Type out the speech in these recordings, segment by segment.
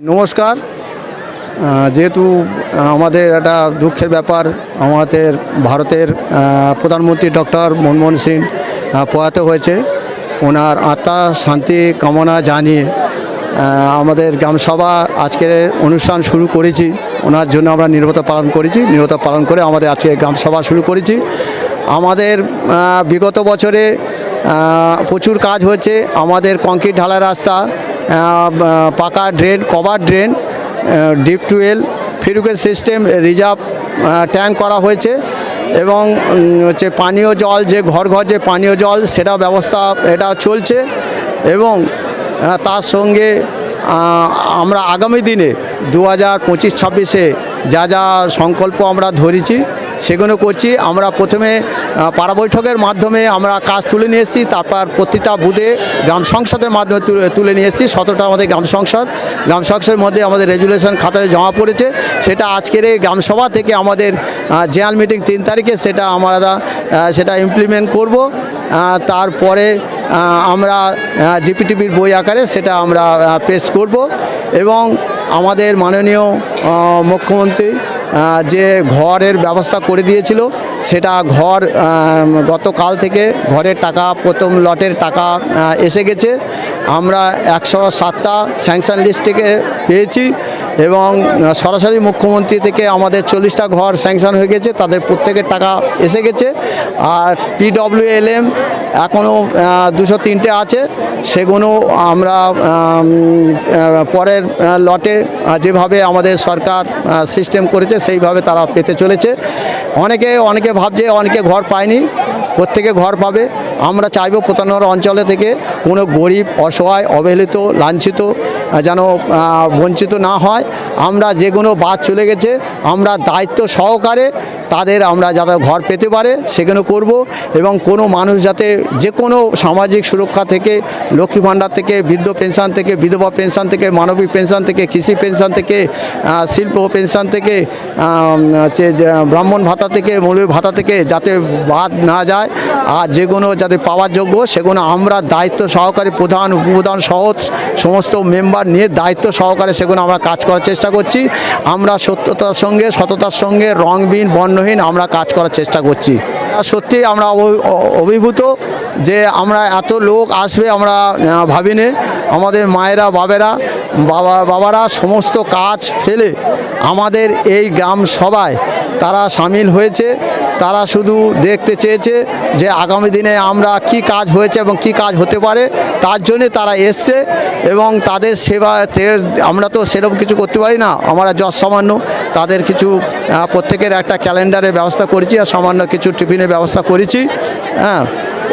নমস্কার। যেহেতু আমাদের একটা দুঃখের ব্যাপার, আমাদের ভারতের প্রধানমন্ত্রী ডক্টর মনমোহন সিং প্রয়াত হয়েছে। ওনার আত্মা, শান্তি, কামনা জানিয়ে আমাদের গ্রামসভা আজকে অনুষ্ঠান শুরু করেছি। ওনার জন্য আমরা নিরবতা পালন করেছি। নিরবতা পালন করে আমাদের আজকে গ্রামসভা শুরু করেছি। আমাদের বিগত বছরে প্রচুর কাজ হয়েছে। আমাদের কংক্রিট ঢালাই রাস্তা পাকা drain, cover drain deep tubewell, ফিরুকের system, reserve tank করা হয়েছে এবং হচ্ছে পানীয় জল, যে ঘর ঘর যে পানীয় জল, সেটা ব্যবস্থা, এটা চলছে এবং তার সঙ্গে আমরা আগামী দিনে দু হাজার পঁচিশ ছাব্বিশে যা যা সংকল্প আমরা ধরেছি সেগুলো করছি। আমরা প্রথমে পাড়া বৈঠকের মাধ্যমে আমরা কাজ তুলে নিয়ে এসেছি, তারপর প্রতিটা বুথে গ্রাম সংসদের মাধ্যমে তুলে নিয়ে এসেছি, সতেরোটা আমাদের গ্রাম সংসদ। গ্রাম সংসদের মধ্যে আমাদের রেজুলেশন খাতায় জমা পড়েছে। সেটা আজকের এই গ্রামসভা থেকে আমাদের জেনারেল মিটিং তিন তারিখে সেটা আমরা সেটা ইমপ্লিমেন্ট করব। তারপরে আমরা জিপিটিপির বই আকারে সেটা আমরা পেশ করব। এবং আমাদের মাননীয় মুখ্যমন্ত্রী যে ঘরের ব্যবস্থা করে দিয়েছিল, সেটা ঘর গতকাল থেকে ঘরের টাকা, প্রথম লটের টাকা এসে গেছে। আমরা একশো সাতটা স্যাংশন লিস্ট থেকে পেয়েছি। এবং সরাসরি মুখ্যমন্ত্রী থেকে আমাদের চল্লিশটা ঘর স্যাংশন হয়ে গেছে, তাদের প্রত্যেকের টাকা এসে গেছে। আর পিডব্লিউএলএম এখনও দুশো তিনটে আছে, সেগুলো আমরা পরের লটে যেভাবে আমাদের সরকার সিস্টেম করেছে, সেইভাবে তারা পেতে চলেছে। অনেকে অনেকে ভাবছে অনেকে ঘর পায়নি, প্রত্যেকে ঘর পাবে। আমরা চাইব প্রতানগর অঞ্চলে থেকে কোনো গরিব, অসহায়, অবহেলিত, লাঞ্ছিত যেন বঞ্চিত না হয়। আমরা যে কোনো বাদ চলে গেছে, আমরা দায়িত্ব সহকারে তাদের আমরা যাতে ঘর পেতে পারে সেগুলো করব এবং কোনো মানুষ যাতে যে কোনো সামাজিক সুরক্ষা থেকে, লক্ষ্মী ভাণ্ডার থেকে, বৃদ্ধ পেনশন থেকে, বিধবা পেনশন থেকে, মানবিক পেনশন থেকে, কৃষি পেনশন থেকে শিল্প পেনশন থেকে হচ্ছে ব্রাহ্মণ ভাতা থেকে মৌলবী ভাতা থেকে যাতে বাদ না যায় আর যেগুলো যাতে পাওয়ার যোগ্য, সেগুলো আমরা দায়িত্ব সহকারে প্রধান, উপপ্রধান সহ সমস্ত মেম্বার নিয়ে দায়িত্ব সহকারে সেগুলো আমরা কাজ করার চেষ্টা করছি। আমরা সত্যতার সঙ্গে, সততার সঙ্গে রংবিহীন বর্ণহীন আমরা কাজ করার চেষ্টা করছি। সত্যি আমরা অভিভূত যে আমরা এত লোক আসবে আমরা ভাবিনি। আমাদের মায়েরা, বাবেরা বাবা, বাবারা সমস্ত কাজ ফেলে আমাদের এই গ্রাম সভায় তারা সামিল হয়েছে। তারা শুধু দেখতে চেয়েছে যে আগামী দিনে আমরা কি কাজ হয়েছে এবং কি কাজ হতে পারে, তার জন্যে তারা এসছে এবং তাদের সেবা আমরা তো সেরকম কিছু করতে পারি না। আমরা যত সামান্য তাদের কিছু প্রত্যেকের একটা ক্যালেন্ডারের ব্যবস্থা করেছি আর সামান্য কিছু টিফিনের ব্যবস্থা করেছি। হ্যাঁ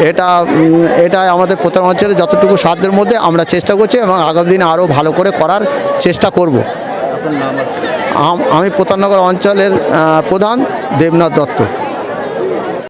এটা এটা আমাদের প্রথম অঞ্চলে যতটুকু সাধ্যের মধ্যে আমরা চেষ্টা করছি এবং আগামী দিনে আরও ভালো করে করার চেষ্টা করব। আমি প্রতারনগর অঞ্চলের প্রধান দেবনাথ দত্ত।